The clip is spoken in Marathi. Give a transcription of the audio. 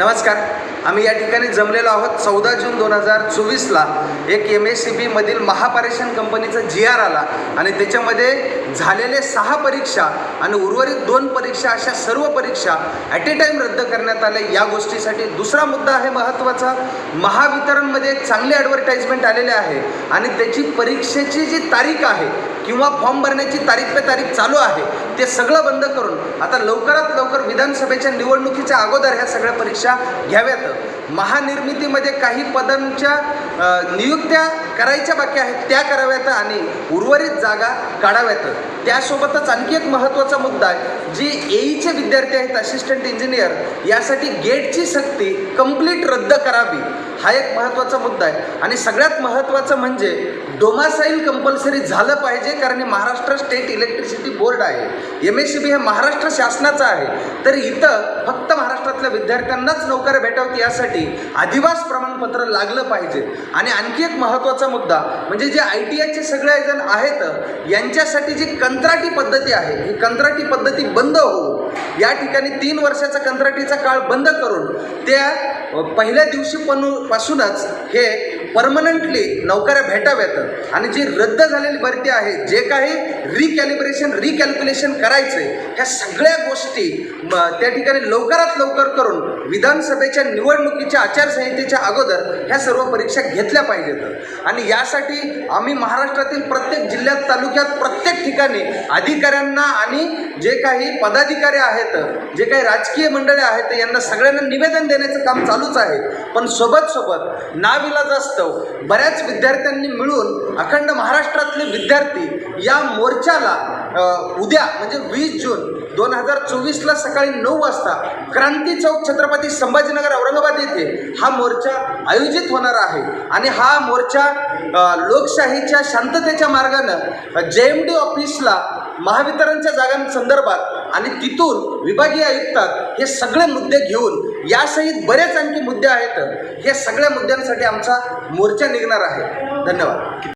नमस्कार. आम्ही या ठिकाणी जमलेलो आहोत. चौदा जून दोन हजार चोवीसला एक एम एस सी बीमधील महापारेषण कंपनीचा जी आर आला. आणि त्याच्यामध्ये झालेले सहा परीक्षा आणि उर्वरित दोन परीक्षा अशा सर्व परीक्षा ॲट ए टाईम रद्द करण्यात आले या गोष्टीसाठी दुसरा मुद्दा आहे महत्त्वाचा. महावितरणमध्ये एक चांगली ॲडव्हर्टाईजमेंट आलेली आहे. आणि त्याची परीक्षेची जी तारीख आहे किंवा फॉर्म भरण्याची तारीख पे तारीख चालू आहे. ते सगळं बंद करून आता लवकरात लवकर विधानसभेच्या निवडणुकीच्या अगोदर ह्या सगळ्या परीक्षा घ्याव्यात. महानिर्मितीमध्ये काही पदांच्या नियुक्त्या करायच्या बाकी आहेत त्या कराव्यात आणि उर्वरित जागा काढाव्यात. त्यासोबतच आणखी एक महत्त्वाचा मुद्दा आहे जी एईचे विद्यार्थी आहेत असिस्टंट इंजिनियर यासाठी गेटची सक्ती कंप्लीट रद्द करावी. हा एक महत्त्वाचा मुद्दा आहे. आणि सगळ्यात महत्त्वाचं म्हणजे डोमासाईल कंपल्सरी झालं पाहिजे कारण महाराष्ट्र स्टेट इलेक्ट्रिसिटी बोर्ड आहे. एम एस सी बी हे महाराष्ट्र शासनाचं आहे. तर इथं फक्त महाराष्ट्रातल्या विद्यार्थ्यांनाच नोकऱ्या भेटावती यासाठी अधिवास प्रमाणपत्र लागलं पाहिजे. आणि आणखी एक महत्त्वाचा मुद्दा म्हणजे जे आय टी आयचे सगळे जण आहेत यांच्यासाठी जी कंत्राटी पद्धती आहे ही कंत्राटी पद्धती बंद होऊन या ठिकाणी तीन वर्षाचा कंत्राटीचा काळ बंद करून त्या पहिल्या दिवशी पासूनच हे परमनंटली नोकऱ्या भेटाव्यात. आणि जी रद्द झालेली भरती आहे जे काही रिकॅलिब्रेशन रिकॅल्क्युलेशन करायचे ह्या सगळ्या गोष्टी म, त्या ठिकाणी लवकरात लवकर करून विधानसभेच्या निवडणुकीच्या आचारसंहितेच्या अगोदर ह्या सर्व परीक्षा घेतल्या पाहिजेत. आणि यासाठी आम्ही महाराष्ट्रातील प्रत्येक जिल्ह्यात तालुक्यात प्रत्येक ठिकाणी अधिकाऱ्यांना आणि जे काही पदाधिकारी आहेत जे काही राजकीय मंडळे आहेत यांना सगळ्यांना निवेदन देण्याचं काम चालूच आहे. पण सोबत सोबत नाविलाज असतं. बऱ्याच विद्यार्थ्यांनी मिळून अखंड महाराष्ट्रातले विद्यार्थी या मोर्चाला उद्या म्हणजे वीस जून दोन हजार चोवीसला सकाळी नऊ वाजता क्रांती चौक छत्रपती संभाजीनगर औरंगाबाद येथे हा मोर्चा आयोजित होणार आहे. आणि हा मोर्चा लोकशाहीच्या शांततेच्या मार्गानं जे एम डी ऑफिसला महावितरणच्या जागांसंदर्भात आणि तिथून विभागीय आयुक्तात हे सगळे मुद्दे घेऊन यासहित बरेच आणखी मुद्दे आहेत. हे सगळ्या मुद्द्यांसाठी आमचा मोर्चा निघणार आहे. धन्यवाद.